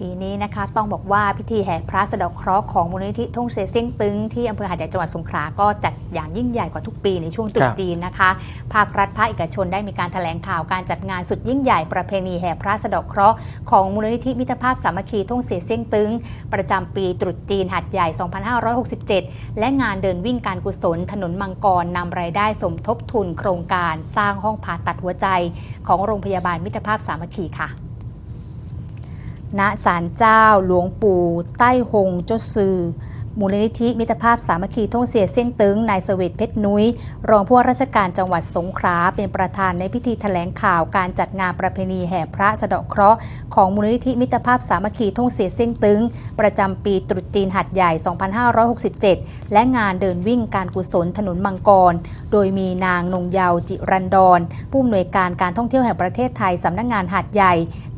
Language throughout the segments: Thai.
ปีนี้นะคะต้องบอกว่าพิธีแห่พระสะเดาะเคราะห์ของมูลนิธิทงเสเส้งตึงที่อำเภอหาดใหญ่จังหวัดสงขลาก็จัดอย่างยิ่งใหญ่กว่าทุกปีในช่วงตรุษจีนนะคะ ภาครัฐภาคเอกชนได้มีการแถลงข่าวการจัดงานสุดยิ่งใหญ่ประเพณีแห่พระสะเดาะเคราะห์ของมูลนิธิมิตรภาพสามัคคีทงเสเส้งตึง ประจำปีตรุษจีนหัดใหญ่ 2567 และงานเดินวิ่งการกุศล ถนนมังกรนำรายได้สมทบทุนโครงการสร้างห้องผ่าตัดหัวใจ ของโรงพยาบาลมิตรภาพสามัคคีค่ะ ณศาลเจ้าหลวงปู่ใต้หงเจ้าซือ มูลนิธิมิตรภาพสามัคคีท่งเสียเส้นตึงนายเสวตเพชรนุ้ย รองผู้ว่าราชการจังหวัดสงขลาเป็นประธานในพิธีแถลงข่าวการจัดงานประเพณีแห่พระสะเดาะเคราะห์ของมูลนิธิมิตรภาพสามัคคีท่งเสียเส้นตึง ประจำปีตรุษจีนหัดใหญ่ 2567 และงานเดินวิ่งการกุศลถนนมังกร โดยมีนางนงเยาวจิรันดร ผู้อำนวยการการท่องเที่ยวแห่งประเทศไทยสำนักงานหาดใหญ่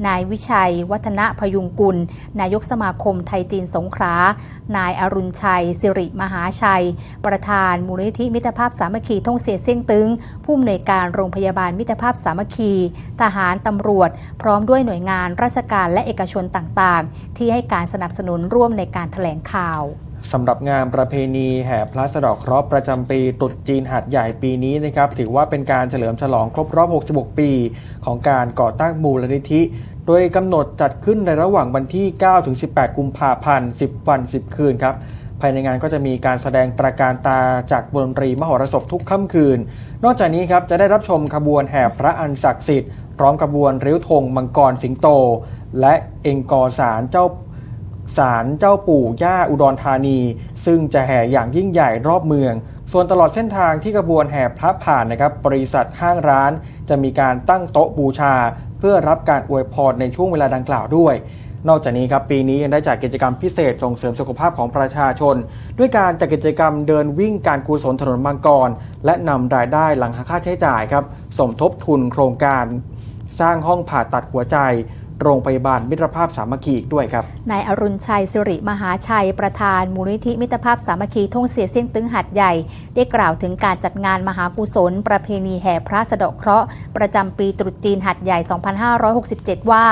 นายวิชัย วัฒนพยุงกุล นายกสมาคมไทยจีนสงขลานายอรุณชัย สิริมหาชัย ประธานมูลนิธิมิตรภาพสามัคคีท่องเสียเส้งตึง ผู้อำนวยการโรงพยาบาลมิตรภาพสามัคคี ทหารตำรวจ พร้อมด้วยหน่วยงานราชการและเอกชนต่างๆ ที่ให้การสนับสนุนร่วมในการแถลงข่าวสำหรับงานประเพณีแห่พระสะดาะเคราะห์ประจำปีตรุษจีนหาดใหญ่ปีนี้นะครับถือว่าเป็นการเฉลิมฉลองครบรอบ 66 ปี ของการก่อตั้งมูลนิธิ โดยกำหนดจัดขึ้นในระหว่างวันที่9ถึง18 กุมภาพันธ์ 10 วัน 10 คืนครับ ภายในงานก็จะมีการแสดงประการตาจากวงดนตรีมหรสพทุกค่ำคืน นอกจากนี้ครับจะได้รับชมขบวนแห่พระอันศักดิ์สิทธิ์พร้อมขบวนริ้วธงมังกรสิงโต และเองกอสารเจ้าศาลเจ้าปู่ย่าอุดรธานี ซึ่งจะแห่อย่างยิ่งใหญ่รอบเมือง ส่วนตลอดเส้นทางที่กระบวนแห่พระผ่านนะครับบริษัทห้างร้าน จะมีการตั้งโต๊ะบูชา เพื่อรับการอวยพรในช่วงเวลาดังกล่าวด้วย นอกจากนี้ครับปีนี้ยังได้จัดกิจกรรมพิเศษส่งเสริมสุขภาพของประชาชน ด้วยการจัดกิจกรรมเดินวิ่งการกุศลถนนบางกร และนำรายได้หลังหักค่าใช้จ่ายครับสมทบทุนโครงการ สร้างห้องผ่าตัดหัวใจ โรงพยาบาลมิตรภาพสามัคคีอีกด้วยครับ นายอรุณชัยสิริมหาชัย ประธานมูลนิธิมิตรภาพสามัคคีท่งเสียเส้นตึงหัดใหญ่ ได้กล่าวถึงการจัดงานมหากุศล ประเพณีแห่พระสะเดาะเคราะห์ประจำปีตรุษจีนหัดใหญ่ 2567 ว่า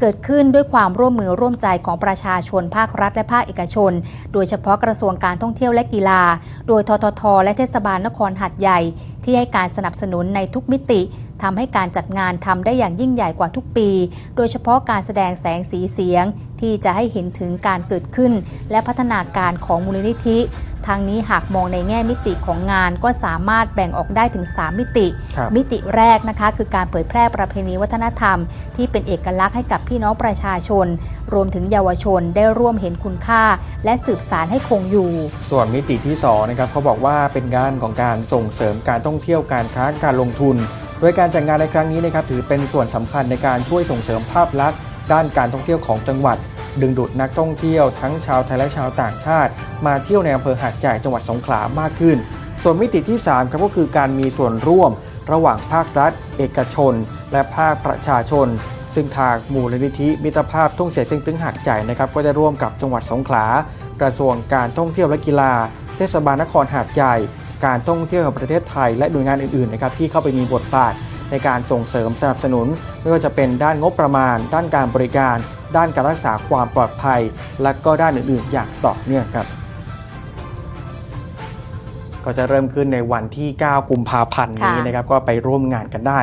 เกิดขึ้นด้วยความร่วมมือร่วมใจของประชาชนภาครัฐและภาคเอกชน โดยเฉพาะกระทรวงการท่องเที่ยวและกีฬา โดยททท และเทศบาลนครหัดใหญ่ ที่ให้การสนับสนุนในทุกมิติทำให้การจัดงานทำได้อย่างยิ่งใหญ่กว่าทุกปี โดยเฉพาะการแสดงแสงสีเสียง ที่จะให้เห็นถึงการเกิดขึ้น และพัฒนาการของมูลนิธิ ทางนี้หากมองในแง่มิติของงานก็สามารถแบ่งออกได้ถึง 3 มิติครับมิติแรกนะคะคือการเผยแพร่ประเพณีวัฒนธรรม ที่เป็นเอกลักษณ์ให้กับพี่น้องประชาชน รวมถึงเยาวชนได้ร่วมเห็นคุณค่า และสืบสารให้คงอยู่ ส่วนมิติที่2นะครับเขาบอกว่าเป็นงานของการส่งเสริมการท่องเที่ยวการค้าการลงทุน โดยการจัดงานในครั้งนี้นะครับถือเป็นส่วนสำคัญในการช่วยส่งเสริมภาพลักษณ์ด้านการท่องเที่ยวของจังหวัด ดึงดูดนักท่องเที่ยวทั้งชาวไทยและชาวต่างชาติ มาเที่ยวในอำเภอหาดใหญ่จังหวัดสงขลามากขึ้น ส่วนมิติที่3ครับก็คือการมีส่วนร่วม ระหว่างภาครัฐ เอกชน และภาคประชาชน ซึ่งทางมูลนิธิมิตรภาพทุ่งเสียซึ่งตึงหักใหญ่นะครับก็ได้ร่วมกับจังหวัดสงขลากระทรวงการท่องเที่ยวและกีฬา เทศบาลนครหาดใหญ่ การท่องเที่ยวแห่งประเทศไทย และหน่วยงานอื่นๆนะครับที่เข้าไปมีบทบาทในการส่งเสริมสนับสนุน ไม่ว่าจะเป็นด้านงบประมาณ ด้านการบริการ ด้านการรักษาความปลอดภัย และก็ด้านอื่นๆ อย่างต่อเนื่องครับก็จะเริ่มขึ้นในวันที่ 9 กุมภาพันธ์นี้นะครับ ก็ไปร่วมงานกันได้